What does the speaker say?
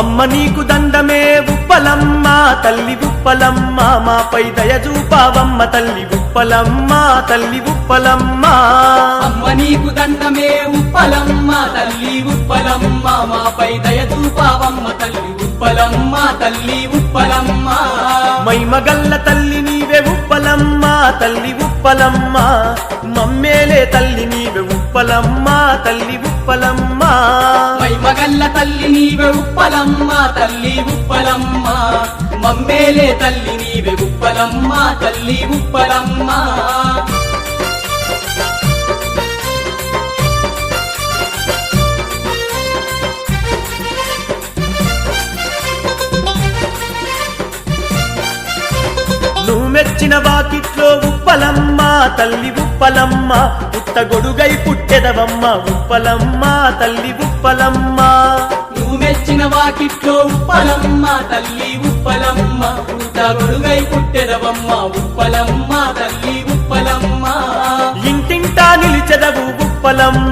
అమ్మ నీకు దండమే ఉప్పలమ్మ తల్లి ఉప్పలమ్మ మాపై దయచూపావమ్మ తల్లి ఉప్పలమ్మ తల్లి ఉప్పలమ్మ. అమ్మ నీకు దండమే ఉప్పలమ్మ తల్లి ఉప్పలమ్మ మాపై దయచూపావమ్మ తల్లి ఉప్పలమ్మ తల్లి ఉప్పలమ్మ. మైమగల్ల తల్లి నీవే ఉప్పలమ్మ తల్లి ఉప్పలమ్మ. మమ్మేలే తల్లి నీవే ఉప్పలమ్మ తల్లి ఉప్పలమ్మ. మై మగల్ల తల్లి నీవే ఉప్పలమ్మ తల్లి ఉప్పలమ్మ. మమ్మేలే తల్లి నీవే ఉప్పలమ్మ తల్లి ఉప్పలమ్మ. నువ్వు మెచ్చిన వాకిట్లో ఉప్పలమ్మ తల్లి ఉప్పలమ్మ పుట్ట గొడుగై పుట్టెదవమ్మ ఉప్పలమ్మ తల్లి ఉప్పలమ్మ. నువ్వు మెచ్చిన వాకిట్లో ఉప్పలమ్మ తల్లి ఉప్పలమ్మ పుట్ట గొడుగై పుట్టెదవమ్మ ఉప్పలమ్మ తల్లి ఉప్పలమ్మ. ఇంటింటా నిలిచెదవు ఉప్పలమ్మ.